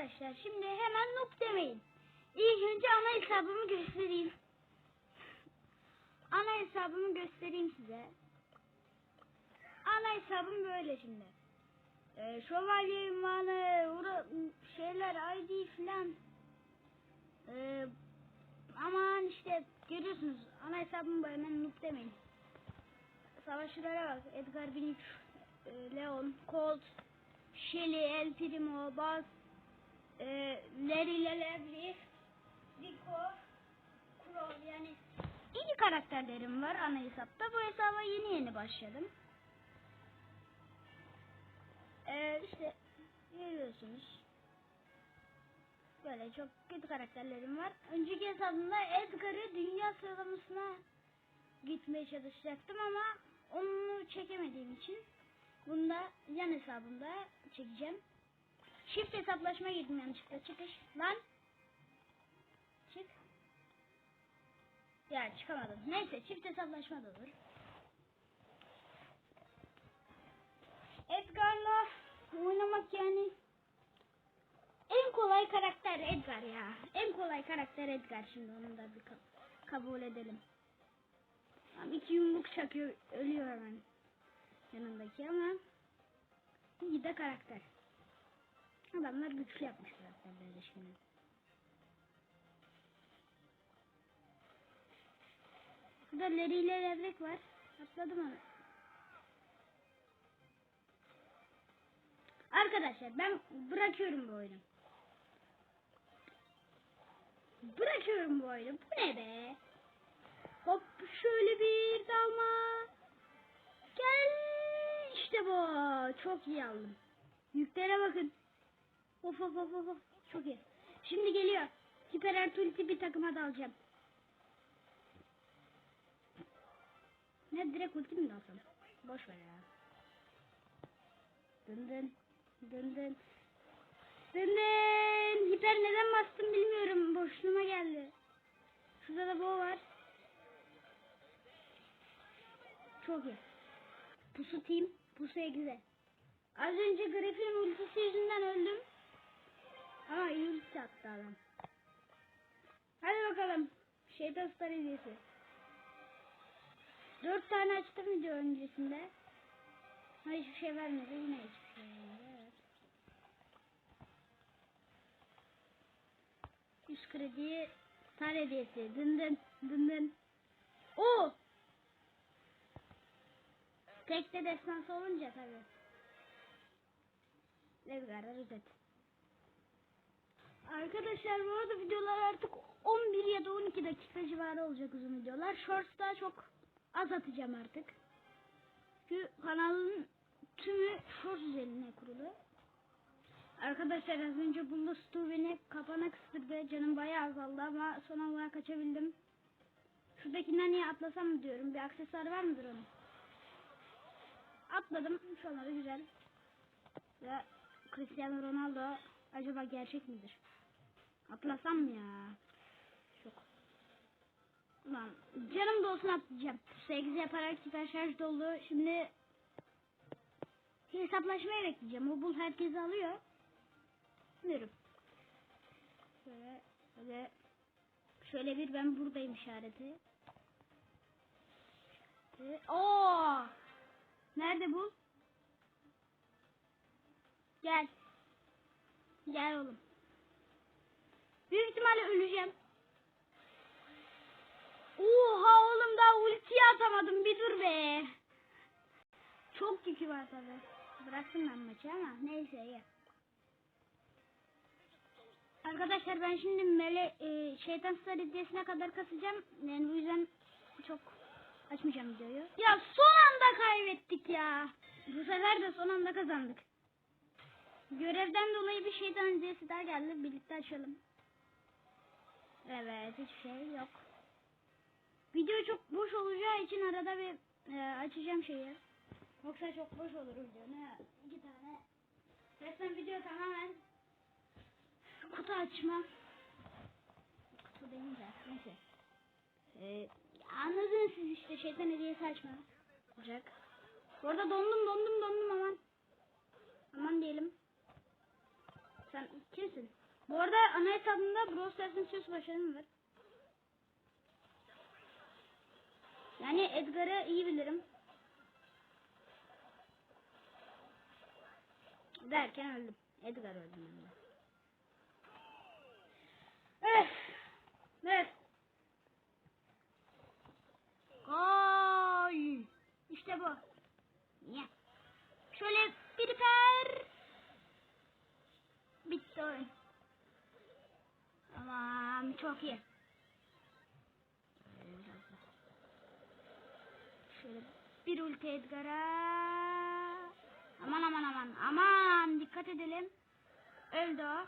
arkadaşlar şimdi hemen noob demeyin. İlk önce ana hesabımı göstereyim. Ana hesabımı göstereyim size. Ana hesabım böyle şimdi. Ee, şövalye ünvanı, ura- şeyler, ID filan. Ee, aman işte görüyorsunuz ana hesabım böyle hemen noob demeyin. Savaşçılara bak. Edgar 1003, e, Leon, Colt, Shelly, El Primo, Buzz, e, Larry Lelebri, Rico, Crow yani iyi karakterlerim var ana hesapta. Bu hesaba yeni yeni başladım. E, işte görüyorsunuz. Böyle çok kötü karakterlerim var. Önceki hesabımda Edgar'ı dünya sıralamasına gitmeye çalışacaktım ama onu çekemediğim için bunu da yan hesabımda çekeceğim. Çift hesaplaşma girdim yanlışlıkla. Çıkış. Lan. Çık. Ya çıkamadım. Neyse çift hesaplaşma da olur. Edgar'la oynamak yani en kolay karakter Edgar ya. En kolay karakter Edgar şimdi onu da bir ka- kabul edelim. Tam iki yumruk çakıyor ölüyor hemen yanındaki ama iyi de karakter. Adamlar güçlü yapmış karakterleri şimdi. Burada Larry ile levrek var. Atladım onu. Arkadaşlar ben bırakıyorum bu oyunu. Bırakıyorum bu oyunu. Bu ne be? Hop şöyle bir dalma. Gel. İşte bu. Çok iyi aldım. Yüklere bakın. Of of of of. Çok iyi. Şimdi geliyor. Hiper Ertuğrul'ü bir takıma dalacağım. Ne direkt ulti mi dalsam? Boş ver ya. Dın dın. Dın dın. Dın dın. Hiper neden bastım bilmiyorum. Boşluğuma geldi. Şurada da bu var. Çok iyi. Pusu team. Pusu egze. Az önce Griffin ultisi Star hediyesi. Dört tane açtım video öncesinde. Ama hiçbir şey vermedi. Yine hiçbir şey vermedi. Evet. 100 kredi Star hediyesi. Dın dın dın dın. Oo! Tekte destansı olunca tabii. Edgar'a rozet. Arkadaşlar bu arada videolar artık 11 ya da 12 dakika civarı olacak uzun videolar. Shorts'ta çok az atacağım artık. Çünkü kanalın tümü Shorts üzerine kurulu. Arkadaşlar az önce bunda Stu beni kapana kıstırdı. Canım bayağı azaldı ama son olarak kaçabildim. Şuradakinden niye atlasam mı diyorum. Bir aksesuar var mıdır onun? Atladım. Şu anda güzel. Ve Cristiano Ronaldo acaba gerçek midir? Atlasam mı ya? Çok. Ulan canım da olsun atlayacağım. 8 yaparak süper şarj doldu. Şimdi hesaplaşmaya bekleyeceğim. O bul herkesi alıyor. Bilmiyorum. Şöyle, şöyle, şöyle bir ben buradayım işareti. Oo! Nerede bu? Gel. Gel oğlum. Büyük ihtimalle öleceğim. Oha oğlum daha ultiyi atamadım bir dur be. Çok yükü var tabi. Bıraktım ben maçı ama neyse iyi. Arkadaşlar ben şimdi mele e, şeytan star hediyesine kadar kasacağım. Yani bu yüzden çok açmayacağım videoyu. Ya son anda kaybettik ya. Bu sefer de son anda kazandık. Görevden dolayı bir şeytan hediyesi daha geldi. Birlikte açalım. Evet hiçbir şey yok. Video çok boş olacağı için arada bir e, açacağım şeyi. Yoksa çok boş olur video. Ne? İki tane. Resmen video tamamen kutu açma. Kutu değil de neyse. Ee, anladınız siz işte şeytan hediyesi açma. Olacak. Bu arada dondum dondum dondum aman. Aman diyelim. Sen kimsin? Bu arada ana hesabımda Brawl Stars'ın söz başarım var. Yani Edgar'ı iyi bilirim. Derken öldüm. Edgar öldüm ben de. Öf! Öf! Gol! İşte bu. Ya. Şöyle bir per. Bitti oyun. Tamam çok iyi. Şöyle bir ulti Edgar'a. Aman aman aman aman dikkat edelim. Öldü o.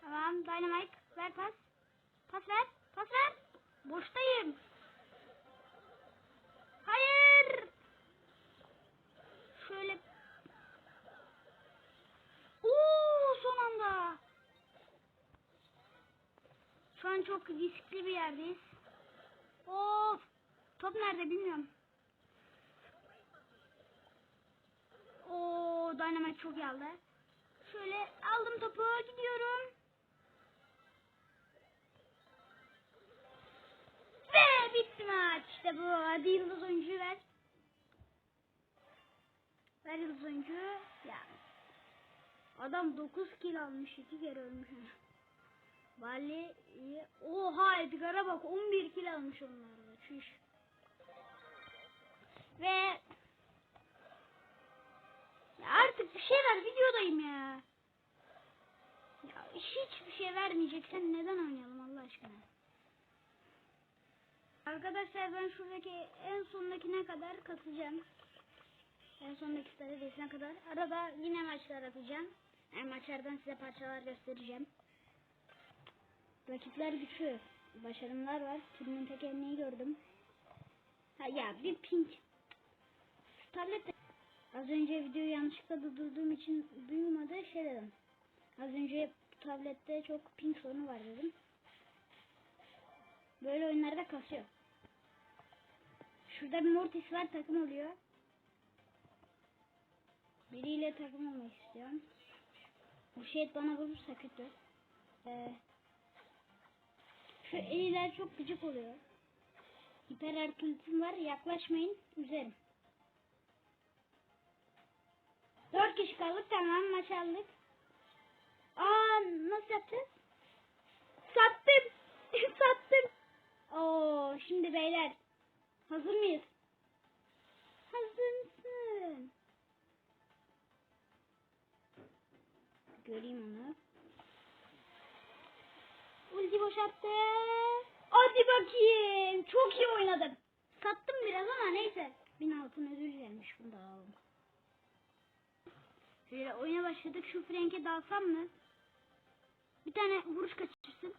Tamam Dynamite ver pas. Pas ver. Pas ver. Boştayım. Hayır. Şöyle. Oo son anda. Şu an çok riskli bir yerdeyiz. Of. Top nerede bilmiyorum. Oo Dynamite çok aldı. Şöyle aldım topu gidiyorum. Ve bitti maç. İşte bu. Hadi yıldız oyuncuyu ver. Ver yıldız oyuncu. Ya. Adam 9 kill almış. 2 kere ölmüş. Vali. Oha Edgar'a bak 11 kill almış onlarda. Çüş. Ve ya artık bir şey ver videodayım ya. Ya hiçbir şey vermeyeceksen neden oynayalım Allah aşkına. Arkadaşlar ben şuradaki en sondakine kadar katacağım. En sondaki stratejisine kadar. Arada yine maçlar atacağım. Yani maçlardan size parçalar göstereceğim. Rakipler güçlü. Başarımlar var. Türünün tekelini gördüm. Ha ya bir pink. Şu tablette az önce videoyu yanlışlıkla durdurduğum için duymadı şey dedim. Az önce tablette çok ping sorunu var dedim. Böyle oyunlarda kasıyor. Şurada bir Mortis var takım oluyor. Biriyle takım olmak istiyorum. Bu şey bana vurursa kötü. Ee, şu eliler çok gıcık oluyor. Hiper erkültüm var yaklaşmayın üzerim. Dört kişi kaldık tamam maç aldık. Aa nasıl yapacağız? Sattım. Sattım. Oo şimdi beyler. Hazır mıyız? Hazır mısın? Göreyim onu. Ulti boşalttı. Hadi bakayım. Çok iyi oynadım. Sattım biraz ama neyse. Bin altın ödül gelmiş. Bunu da alalım. Şöyle oyuna başladık. Şu Frank'e dalsam mı? Bir tane vuruş kaçırsın.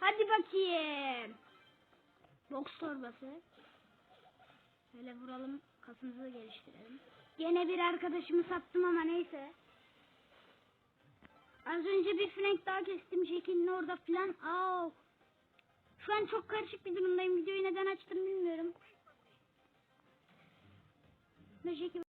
Hadi bakayım. Boks torbası. Şöyle vuralım. Kasımızı geliştirelim. Gene bir arkadaşımı sattım ama neyse. Az önce bir Frank daha kestim şeklinde orada filan. Aa. Şu an çok karışık bir durumdayım. Videoyu neden açtım bilmiyorum. Ne şekil